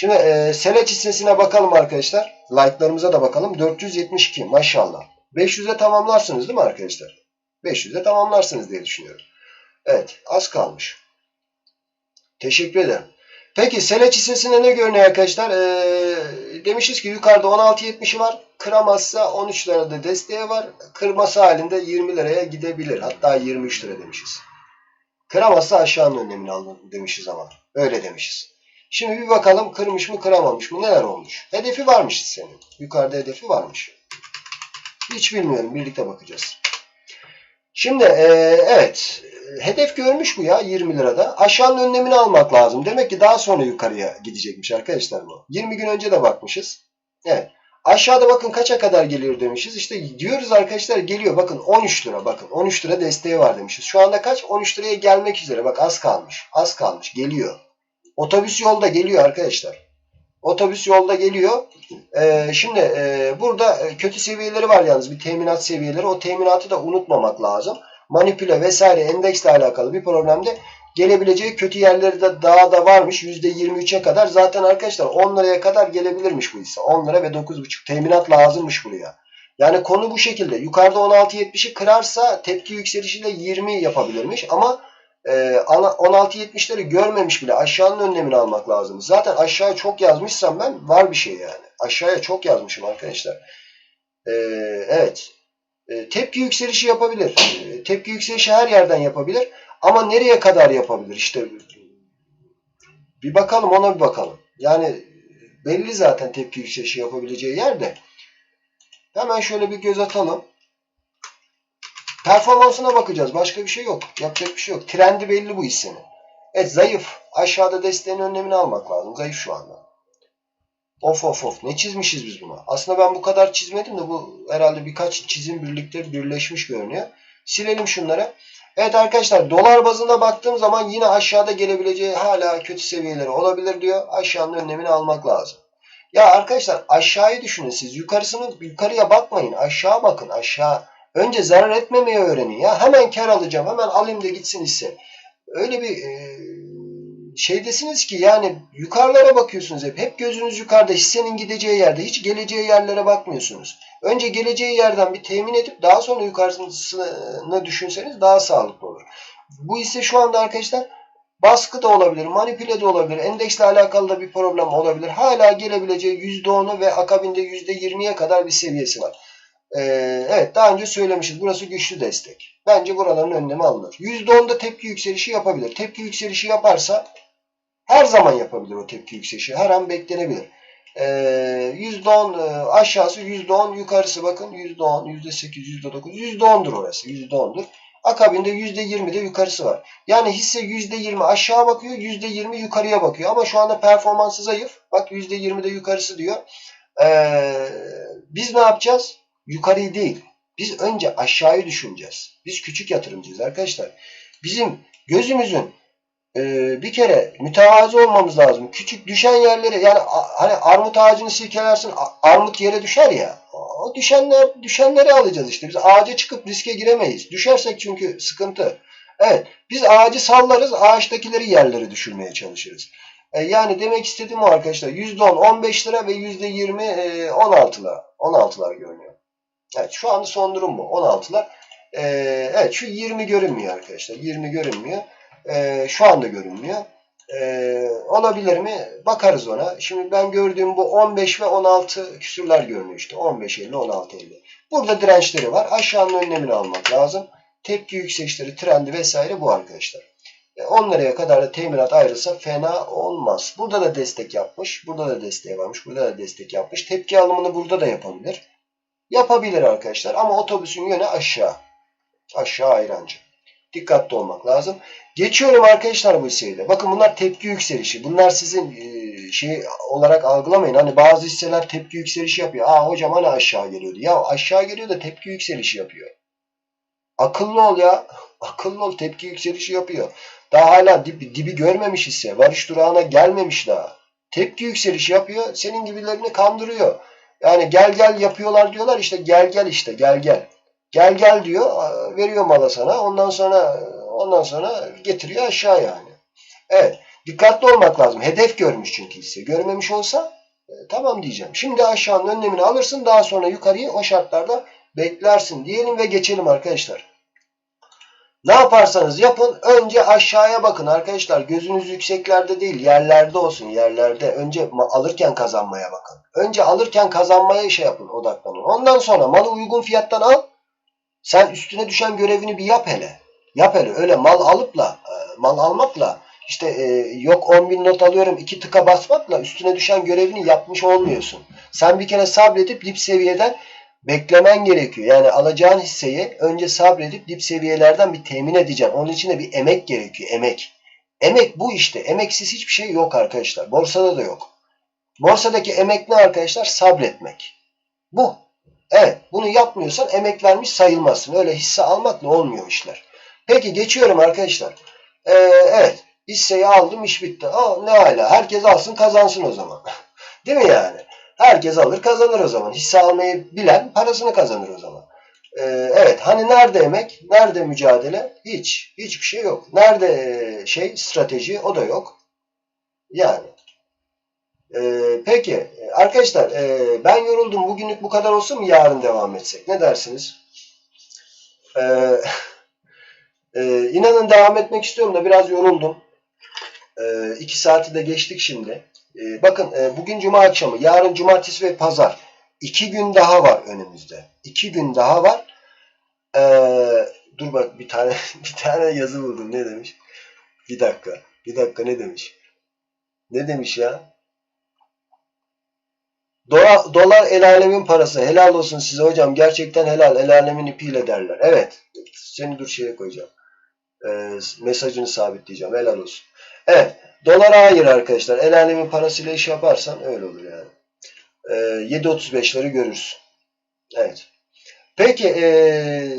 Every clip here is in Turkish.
Şimdi e, Seleç hissesine bakalım arkadaşlar. Like'larımıza da bakalım. 472 maşallah. 500'e tamamlarsınız değil mi arkadaşlar? 500'e tamamlarsınız diye düşünüyorum. Evet az kalmış. Teşekkür ederim. Peki Seleç hissesinde ne görünüyor arkadaşlar? Ee, demişiz ki yukarıda 16.70'i var. Kıramazsa 13 lirada desteği var. Kırması halinde 20 liraya gidebilir. Hatta 23 lira demişiz. Kıramazsa aşağının önlemini alın demişiz ama. Öyle demişiz. Şimdi bir bakalım kırmış mı kıramamış mı neler olmuş. Hedefi varmış senin. Yukarıda hedefi varmış. Hiç bilmiyorum. Birlikte bakacağız. Şimdi e, evet hedef görmüş bu ya 20 lirada. Aşağının önlemini almak lazım. Demek ki daha sonra yukarıya gidecekmiş arkadaşlar bu. 20 gün önce de bakmışız. Evet. Aşağıda bakın kaça kadar geliyor demişiz. İşte diyoruz arkadaşlar geliyor. Bakın 13 lira bakın. 13 lira desteği var demişiz. Şu anda kaç? 13 liraya gelmek üzere. Bak az kalmış. Az kalmış. Geliyor. Otobüs yolda geliyor arkadaşlar. Otobüs yolda geliyor. Ee, şimdi e, burada kötü seviyeleri var yalnız. Bir teminat seviyeleri. O teminatı da unutmamak lazım. Manipüle vesaire endeksle alakalı bir problemde gelebileceği kötü yerleri de daha da varmış. %23'e kadar. Zaten arkadaşlar 10 liraya kadar gelebilirmiş bu hisse. 10 lira ve 9,5 teminat lazımmış buraya. Yani konu bu şekilde. Yukarıda 16.70'i kırarsa tepki yükselişiyle 20 yapabilirmiş. Ama e, 16.70'leri görmemiş bile. Aşağının önlemini almak lazım. Zaten aşağıya çok yazmışsam ben var bir şey yani. Aşağıya çok yazmışım arkadaşlar. E, evet. E, tepki yükselişi yapabilir. Tepki yükselişi her yerden yapabilir. Ama nereye kadar yapabilir? İşte bir bakalım ona bir bakalım. Yani belli zaten tepki yükselişi yapabileceği yerde. Hemen şöyle bir göz atalım. Performansına bakacağız. Başka bir şey yok. Yapacak bir şey yok. Trendi belli bu hissenin. Evet zayıf. Aşağıda desteğin önlemini almak lazım. Zayıf şu anda. Of of of. Ne çizmişiz biz buna? Aslında ben bu kadar çizmedim de bu herhalde birkaç çizim birlikte birleşmiş görünüyor. Silelim şunları. Evet arkadaşlar dolar bazında baktığım zaman yine aşağıda gelebileceği hala kötü seviyeleri olabilir diyor. Aşağının önlemini almak lazım. Ya arkadaşlar aşağıyı düşünün siz. Yukarısını yukarıya bakmayın. Aşağı bakın aşağı. Önce zarar etmemeyi öğrenin ya. Hemen kar alacağım. Hemen alayım da gitsin hisse. Öyle bir e, şeydesiniz ki yani yukarılara bakıyorsunuz hep. Hep gözünüz yukarıda. Hissenin gideceği yerde. Hiç geleceği yerlere bakmıyorsunuz. Önce geleceği yerden bir temin edip daha sonra yukarısını düşünseniz daha sağlıklı olur. Bu hisse şu anda arkadaşlar baskı da olabilir, manipüle de olabilir, endeksle alakalı da bir problem olabilir. Hala gelebileceği %10'u ve akabinde %20'ye kadar bir seviyesi var. Ee, evet daha önce söylemişiz. Burası güçlü destek. Bence buraların önlemi alınır. %10'da tepki yükselişi yapabilir. Tepki yükselişi yaparsa her zaman yapabilir o tepki yükselişi. Her an beklenebilir. Ee, %10 e, aşağısı %10 yukarısı bakın %10, %8, %9, %10'dur orası. %10'dur. Akabinde %20 de yukarısı var. Yani hisse %20 aşağı bakıyor, %20 yukarıya bakıyor. Ama şu anda performansı zayıf. Bak %20 de yukarısı diyor. Ee, biz ne yapacağız? Yukarıyı değil. Biz önce aşağıyı düşüneceğiz. Biz küçük yatırımcıyız arkadaşlar. Bizim gözümüzün e, bir kere mütevazı olmamız lazım. Küçük düşen yerleri yani hani armut ağacını silkelersin armut yere düşer ya. O düşenler düşenleri alacağız işte. Biz ağaca çıkıp riske giremeyiz. Düşersek çünkü sıkıntı. Evet. Biz ağacı sallarız. Ağaçtakileri yerleri düşürmeye çalışırız. E, yani demek istediğim o arkadaşlar. %10 15 lira ve %20 e, 16 lira. 16'lar görünüyor. Evet şu anda son durum bu. 16'lar. E, evet şu 20 görünmüyor arkadaşlar. 20 görünmüyor. E, şu anda görünmüyor. E, olabilir mi? Bakarız ona. Şimdi ben gördüğüm bu 15 ve 16 küsürler görünüyor işte. 15 50 16 50. Burada dirençleri var. Aşağının önlemini almak lazım. Tepki yükselişleri, trendi vesaire bu arkadaşlar. 10 liraya kadar da teminat ayrılsa fena olmaz. Burada da destek yapmış. Burada da desteği varmış. Burada da destek yapmış. Tepki alımını burada da yapabilir. Yapabilir arkadaşlar. Ama otobüsün yönü aşağı. Aşağı ayrancı. Dikkatli olmak lazım. Geçiyorum arkadaşlar bu hisseye Bakın bunlar tepki yükselişi. Bunlar sizin e, şey olarak algılamayın. Hani bazı hisseler tepki yükselişi yapıyor. Aa hocam hani aşağı geliyordu. Ya aşağı geliyor da tepki yükselişi yapıyor. Akıllı ol ya. Akıllı ol. Tepki yükselişi yapıyor. Daha hala dibi, dibi görmemiş hisse. Varış durağına gelmemiş daha. Tepki yükselişi yapıyor. Senin gibilerini kandırıyor. Yani gel gel yapıyorlar diyorlar. işte gel gel işte gel gel. Gel gel diyor. Veriyor mala sana. Ondan sonra ondan sonra getiriyor aşağı yani. Evet. Dikkatli olmak lazım. Hedef görmüş çünkü hisse. Görmemiş olsa e, tamam diyeceğim. Şimdi aşağının önlemini alırsın daha sonra yukarıyı o şartlarda beklersin diyelim ve geçelim arkadaşlar. Ne yaparsanız yapın önce aşağıya bakın arkadaşlar. Gözünüz yükseklerde değil yerlerde olsun yerlerde. Önce alırken kazanmaya bakın. Önce alırken kazanmaya şey yapın odaklanın. Ondan sonra malı uygun fiyattan al. Sen üstüne düşen görevini bir yap hele. Yap hele öyle mal alıpla e, mal almakla işte e, yok 10 bin not alıyorum iki tıka basmakla üstüne düşen görevini yapmış olmuyorsun. Sen bir kere sabredip dip seviyeden beklemen gerekiyor. Yani alacağın hisseyi önce sabredip dip seviyelerden bir temin edeceksin. Onun için de bir emek gerekiyor. Emek. Emek bu işte. Emeksiz hiçbir şey yok arkadaşlar. Borsada da yok. Borsadaki emek ne arkadaşlar? Sabretmek. Bu. Evet. Bunu yapmıyorsan emek vermiş sayılmazsın. Öyle hisse almakla olmuyor işler. Peki geçiyorum arkadaşlar. Ee, evet. Hisseyi aldım iş bitti. Aa, ne hala. Herkes alsın kazansın o zaman. Değil mi yani? Herkes alır kazanır o zaman. Hisse almayı bilen parasını kazanır o zaman. Ee, evet hani nerede emek? Nerede mücadele? Hiç. Hiçbir şey yok. Nerede e, şey strateji? O da yok. Yani. Ee, peki arkadaşlar e, ben yoruldum. Bugünlük bu kadar olsun mu? Yarın devam etsek. Ne dersiniz? Ee, e, inanın devam etmek istiyorum da biraz yoruldum. Ee, iki saati de geçtik şimdi. Ee, bakın e, bugün cuma akşamı, yarın cumartesi ve pazar. İki gün daha var önümüzde. İki gün daha var. Ee, dur bak bir tane bir tane yazı buldum. Ne demiş? Bir dakika. Bir dakika ne demiş? Ne demiş ya? Dola, dolar el alemin parası. Helal olsun size hocam. Gerçekten helal. El alemin ipiyle derler. Evet. Seni dur şeye koyacağım. Ee, mesajını sabitleyeceğim. Helal olsun. Evet. Dolara hayır arkadaşlar. El alemin parasıyla iş yaparsan öyle olur yani. Ee, 7.35'leri görürsün. Evet. Peki e,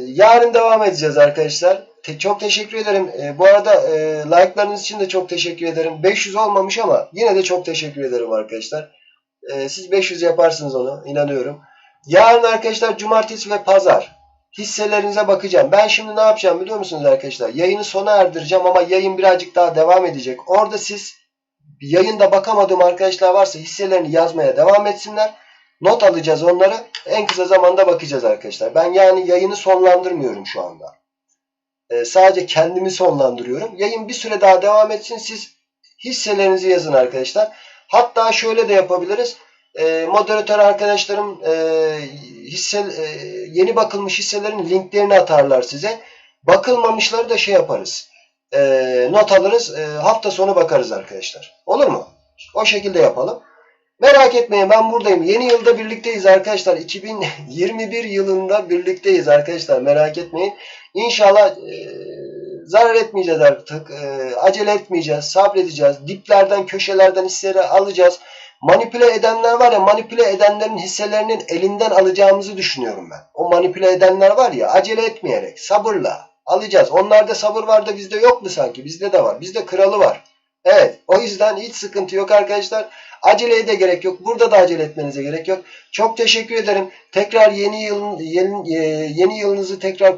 yarın devam edeceğiz arkadaşlar. Te- çok teşekkür ederim. E, bu arada e, like'larınız için de çok teşekkür ederim. 500 olmamış ama yine de çok teşekkür ederim arkadaşlar. E, siz 500 yaparsınız onu inanıyorum. Yarın arkadaşlar cumartesi ve pazar hisselerinize bakacağım. Ben şimdi ne yapacağım biliyor musunuz arkadaşlar? Yayını sona erdireceğim ama yayın birazcık daha devam edecek. Orada siz yayında bakamadığım arkadaşlar varsa hisselerini yazmaya devam etsinler. Not alacağız onları. En kısa zamanda bakacağız arkadaşlar. Ben yani yayını sonlandırmıyorum şu anda. Ee, sadece kendimi sonlandırıyorum. Yayın bir süre daha devam etsin. Siz hisselerinizi yazın arkadaşlar. Hatta şöyle de yapabiliriz. Ee, moderatör arkadaşlarım e, hisse, e, yeni bakılmış hisselerin linklerini atarlar size. Bakılmamışları da şey yaparız. E, not alırız. E, hafta sonu bakarız arkadaşlar. Olur mu? O şekilde yapalım. Merak etmeyin ben buradayım. Yeni yılda birlikteyiz arkadaşlar. 2021 yılında birlikteyiz arkadaşlar. Merak etmeyin. İnşallah e, zarar etmeyeceğiz artık. E, acele etmeyeceğiz. Sabredeceğiz. Diplerden, köşelerden hisseleri alacağız. Manipüle edenler var ya manipüle edenlerin hisselerinin elinden alacağımızı düşünüyorum ben. O manipüle edenler var ya acele etmeyerek sabırla alacağız. Onlarda sabır var da bizde yok mu sanki? Bizde de var. Bizde kralı var. Evet. O yüzden hiç sıkıntı yok arkadaşlar. Aceleye de gerek yok. Burada da acele etmenize gerek yok. Çok teşekkür ederim. Tekrar yeni yılın yeni, yeni yılınızı tekrar kutluyorum.